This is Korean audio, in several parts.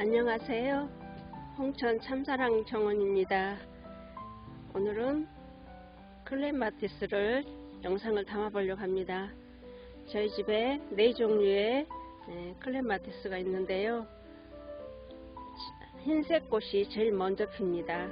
안녕하세요. 홍천 참사랑 정원입니다. 오늘은 클레마티스를 영상을 담아보려고 합니다. 저희 집에 네 종류의 네, 클레마티스가 있는데요. 흰색 꽃이 제일 먼저 핍니다.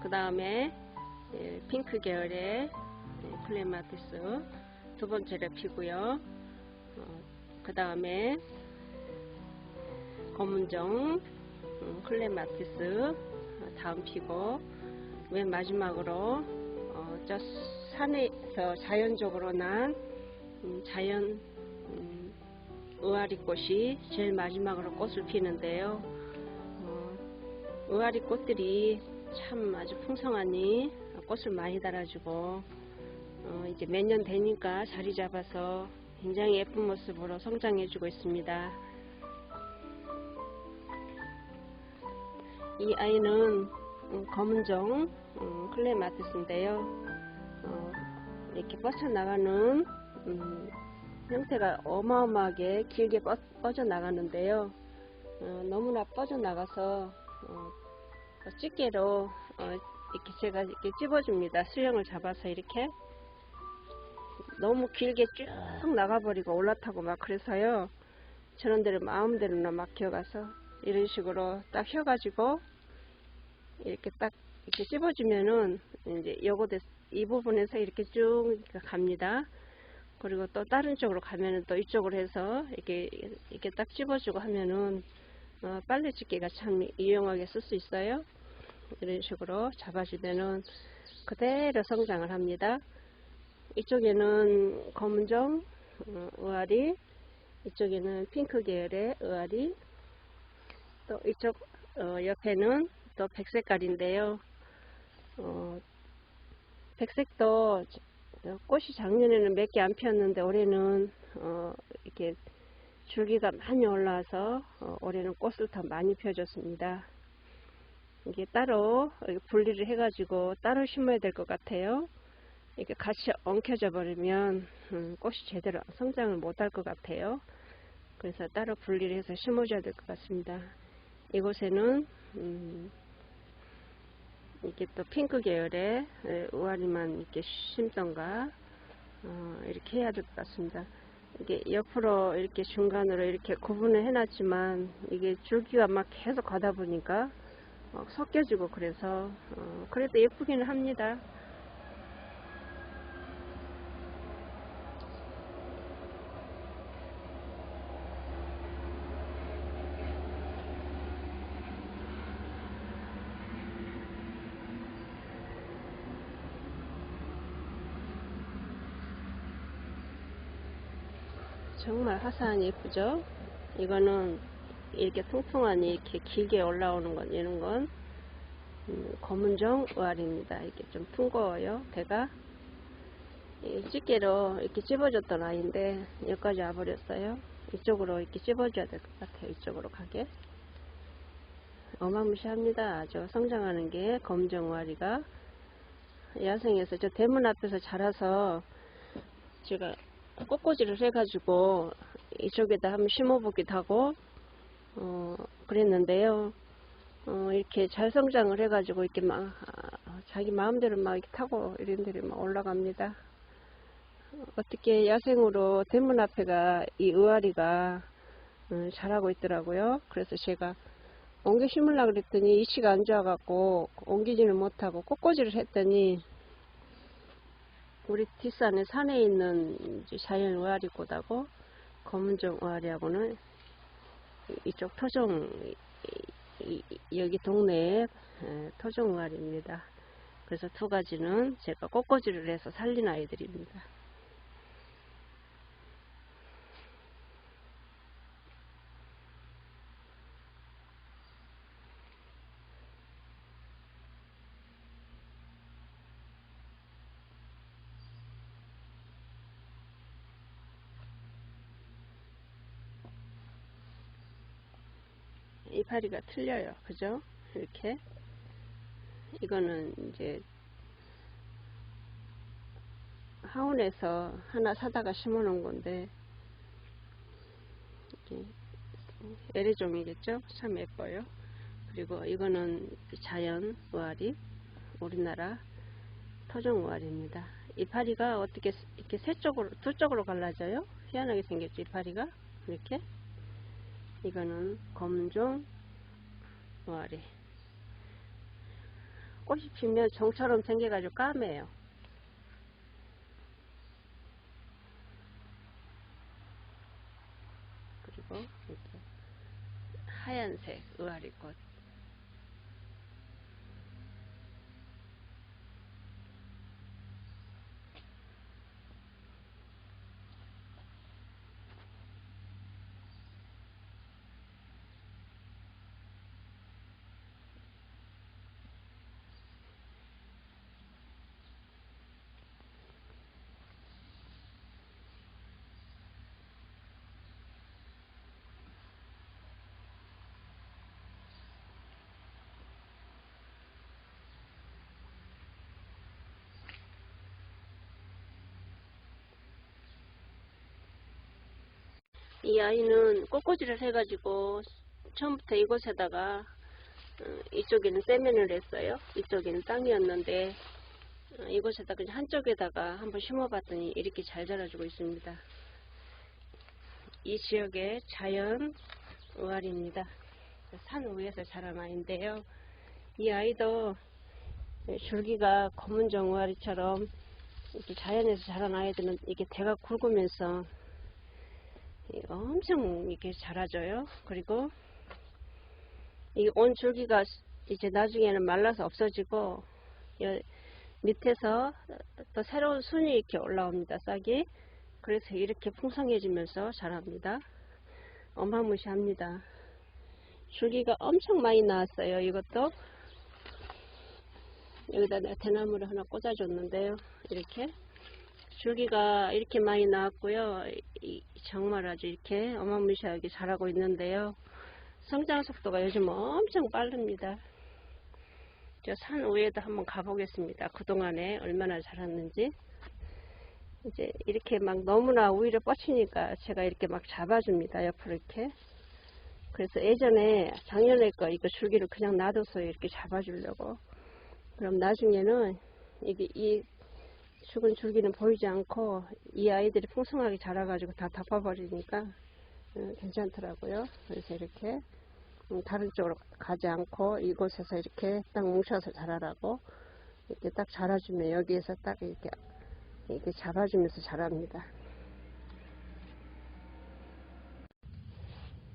그 다음에 예, 핑크 계열의 클레마티스 두 번째로 피고요. 그 다음에 검은정 음, 클레마티스 다음 피고 맨 마지막으로 어, 저 산에서 자연적으로 난 음, 자연 음, 의아리 꽃이 제일 마지막으로 꽃을 피는데요. 어, 의아리 꽃들이 참 아주 풍성하니 꽃을 많이 달아주고 어, 이제 몇 년 되니까 자리 잡아서 굉장히 예쁜 모습으로 성장해주고 있습니다. 이 아이는 음, 검은종 음, 클레마티스인데요. 어, 이렇게 뻗쳐나가는 음, 형태가 어마어마하게 길게 뻗, 어 나가는데요. 어, 너무나 뻗어나가서 어, 집게로 어, 이렇게 제가 이렇게 찝어줍니다. 수영을 잡아서 이렇게 너무 길게 쭉 나가버리고 올라타고 막 그래서요. 저런 데를 마음대로나 막 기어가서 이런 식으로 딱 휘어가지고 이렇게 딱 이렇게 씹어주면은 이제 요거 이 부분에서 이렇게 쭉 갑니다. 그리고 또 다른 쪽으로 가면은 또 이쪽으로 해서 이렇게 이렇게 딱 찝어주고 하면은 어, 빨래 집게가 참 유용하게 쓸 수 있어요. 이런 식으로 잡아주면은 그대로 성장을 합니다. 이쪽에는 검은종 어, 의아리 이쪽에는 핑크 계열의 의아리 또 이쪽 어, 옆에는 또 백색깔인데요. 어, 백색도 꽃이 작년에는 몇 개 안 피었는데 올해는 어, 이렇게 줄기가 많이 올라와서 어, 올해는 꽃을 더 많이 펴줬습니다. 이게 따로 분리를 해가지고 따로 심어야 될 것 같아요. 이렇게 같이 엉켜져 버리면 음, 꽃이 제대로 성장을 못할 것 같아요. 그래서 따로 분리를 해서 심어줘야 될 것 같습니다. 이곳에는 음, 이게 또 핑크 계열의 우아리만 이렇게 심던가 어, 이렇게 해야 될 것 같습니다. 이게 옆으로 이렇게 중간으로 이렇게 구분을 해놨지만 이게 줄기가 막 계속 가다 보니까 어, 섞여지고 그래서 어, 그래도 예쁘기는 합니다. 정말 화사하니 예쁘죠? 이거는 이렇게 통통하니 이렇게 길게 올라오는 건 이런 건 음, 검은정 의알입니다. 이게 좀 퉁거워요. 배가 집게로 이렇게 찝어줬던 아이인데 여기까지 와버렸어요. 이쪽으로 이렇게 찝어줘야 될 것 같아요. 이쪽으로 가게. 어마무시합니다. 저 성장하는 게 검정 의알이가 야생에서 저 대문 앞에서 자라서 제가 꽃꽂이를 해가지고 이쪽에다 한번 심어보기도 하고 어, 그랬는데요. 어, 이렇게 잘 성장을 해가지고 이렇게 막 아, 자기 마음대로 막 이렇게 타고 이런 데를 막 올라갑니다. 어떻게 야생으로 대문 앞에가 이 의아리가 음, 자라고 있더라고요. 그래서 제가 옮겨 심으려고 그랬더니 이치가 안 좋아갖고 옮기지는 못하고 꽃꽂이를 했더니 우리 뒷산에 산에 있는 자연 의아리꽃하고 검은종 의아리하고는 이쪽 토종 여기 동네에 토종 의아리입니다. 그래서 두 가지는 제가 꽃꽂이를 해서 살린 아이들입니다. 이파리가 틀려요. 그죠? 이렇게. 이거는 이제 하원에서 하나 사다가 심어 놓은 건데 에레종이겠죠? 참 예뻐요. 그리고 이거는 자연 의아리, 우리나라 토종 의아리입니다. 이파리가 어떻게 이렇게 세 쪽으로 두 쪽으로 갈라져요? 희한하게 생겼죠 이파리가 이렇게. 이거는 검종 의아리. 꽃이 피면 종처럼 생겨가지고 까매요. 그리고 이렇게 하얀색 의아리꽃. 이 아이는 꽃꽂이를 해가지고 처음부터 이곳에다가 어, 이쪽에는 세면을 했어요. 이쪽에는 땅이었는데 어, 이곳에다 그냥 한쪽에다가 한번 심어봤더니 이렇게 잘 자라주고 있습니다. 이 지역의 자연 의아리입니다. 산 위에서 자란 아이인데요. 이 아이도 줄기가 검은 정의아리처럼 이렇게 자연에서 자란 아이들은 이게 대가 굵으면서 엄청 이렇게 자라져요. 그리고 이 온 줄기가 이제 나중에는 말라서 없어지고 밑에서 또 새로운 순이 이렇게 올라옵니다. 싹이. 그래서 이렇게 풍성해지면서 자랍니다. 어마무시합니다. 줄기가 엄청 많이 나왔어요. 이것도 여기다 대나무를 하나 꽂아줬는데요. 이렇게 줄기가 이렇게 많이 나왔고요. 이, 정말 아주 이렇게 어마무시하게 자라고 있는데요. 성장 속도가 요즘 엄청 빠릅니다. 저 산 위에도 한번 가보겠습니다. 그동안에 얼마나 자랐는지. 이제 이렇게 막 너무나 우위를 뻗치니까 제가 이렇게 막 잡아줍니다. 옆으로 이렇게. 그래서 예전에 작년에 거 이거 줄기를 그냥 놔둬서 이렇게 잡아주려고. 그럼 나중에는 이게 이 죽은 줄기는 보이지 않고 이 아이들이 풍성하게 자라가지고 다 덮어버리니까 음, 괜찮더라고요. 그래서 이렇게 음, 다른 쪽으로 가지 않고 이곳에서 이렇게 딱 뭉쳐서 자라라고 이렇게 딱 자라주면 여기에서 딱 이렇게 이렇게 잡아주면서 자랍니다.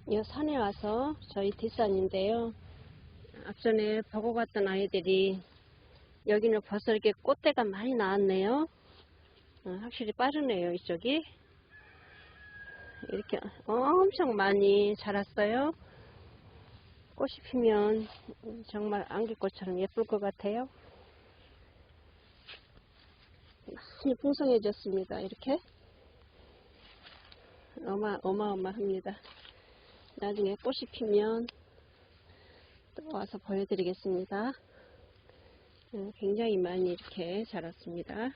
이 산에 와서 저희 뒷산인데요. 앞전에 보고 갔던 아이들이 여기는 벌써 이렇게 꽃대가 많이 나왔네요. 어, 확실히 빠르네요, 이쪽이. 이렇게 엄청 많이 자랐어요. 꽃이 피면 정말 안개꽃처럼 예쁠 것 같아요. 많이 풍성해졌습니다. 이렇게. 어마, 어마어마합니다. 나중에 꽃이 피면 또 와서 보여드리겠습니다. 어, 굉장히 많이 이렇게 자랐습니다.